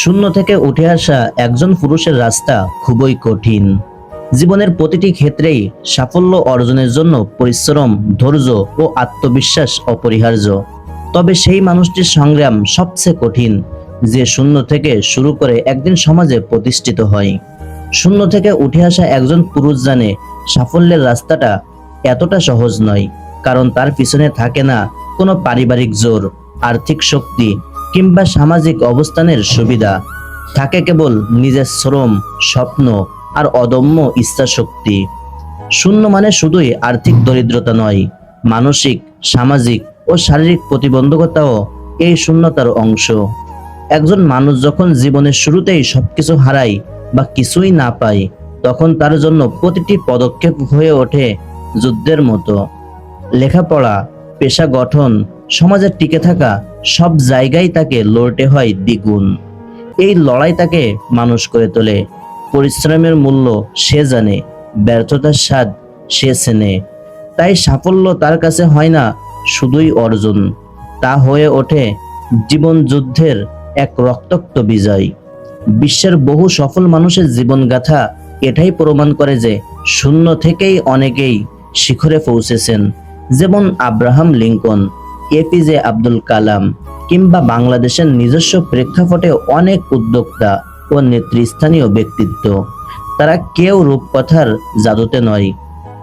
শূন্য থেকে উঠে আসা একজন পুরুষের রাস্তা খুবই কঠিন। জীবনের প্রতিটি ক্ষেত্রেই সাফল্য অর্জনের জন্য পরিশ্রম, ধৈর্য ও আত্মবিশ্বাস অপরিহার্য। তবে সেই মানুষটির সংগ্রাম সবচেয়ে কঠিন, যে শূন্য থেকে শুরু করে একদিন সমাজে প্রতিষ্ঠিত হয়। শূন্য থেকে উঠে আসা একজন পুরুষ জানে সাফল্যের রাস্তাটা এতটা সহজ নয়, কারণ তার পিছনে থাকে না কোনো পারিবারিক জোর, আর্থিক শক্তি কিংবা সামাজিক অবস্থানের সুবিধা। থাকে কেবল নিজের শ্রম, স্বপ্ন আর অদম্য ইচ্ছাশক্তি। শূন্য মানে শুধুই আর্থিক দরিদ্রতা নয়, মানসিক, সামাজিক ও শারীরিক প্রতিবন্ধকতাও এই শূন্যতার অংশ। একজন মানুষ যখন জীবনের শুরুতেই সবকিছু হারায় বা কিছুই না পায়, তখন তার জন্য প্রতিটি পদক্ষেপ হয়ে ওঠে যুদ্ধের মতো। লেখাপড়া, পেশা গঠন সমাজে টিকে থাকা সব জায়গায় তাকে লড়তে হয় দ্বিগুণ। এই লড়াই তাকে মানুষ করে তোলে। পরিশ্রমের মূল্য সে জানে, ব্যর্থতার স্বাদ সে চেনে। তাই সাফল্য তার কাছে হয় না, শুধুই অর্জন। তা হয়ে ওঠে জীবন যুদ্ধের এক রক্তাক্ত বিজয়। বিশ্বের বহু সফল মানুষের জীবনগাথা এটাই প্রমাণ করে যে শূন্য থেকেই অনেকেই শিখরে পৌঁছেছেন। যেমন Abraham Lincoln APJ Abdul Kalam কিংবা বাংলাদেশের নিজস্ব প্রেক্ষাপটে অনেক উদ্যোক্তা ও নেতৃস্থানীয় ব্যক্তিত্ব। তারা কেউ রূপকথার জাদুতে নয়,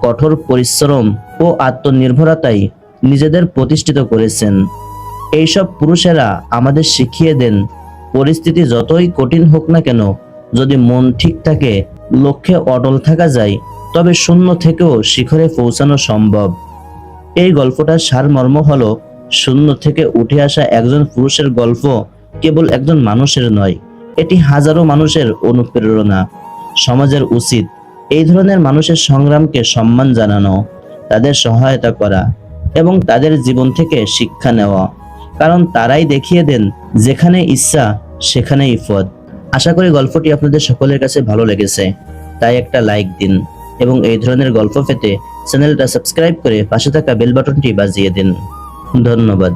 কঠোর পরিশ্রম ও আত্মনির্ভরতাই নিজেদের প্রতিষ্ঠিত করেছেন। এইসব পুরুষেরা আমাদের শিখিয়ে দেন, পরিস্থিতি যতই কঠিন হোক না কেন, যদি মন ঠিক থাকে, লক্ষ্যে অটল থাকা যায়, তবে শূন্য থেকেও শিখরে পৌঁছানো সম্ভব। এই গল্পটার সারমর্ম হলো শূন্য থেকে উঠে আসা একজন পুরুষের গল্প কেবল একজন মানুষের নয়, এটি হাজারো মানুষের অনুপ্রেরণা। সমাজের উচিত এই ধরনের মানুষের সংগ্রামকে সম্মান জানানো, তাদের সহায়তা করা এবং তাদের জীবন থেকে শিক্ষা নেওয়া। কারণ তারাই দেখিয়ে দেন, যেখানে ইচ্ছা, সেখানেই পথ। আশা করি গল্পটি আপনাদের সকলের কাছে ভালো লেগেছে। তাই একটা লাইক দিন এবং এই ধরনের গল্প পেতে চ্যানেলটা সাবস্ক্রাইব করে পাশে থাকা বেল বাটনটি বাজিয়ে দিন। ধন্যবাদ।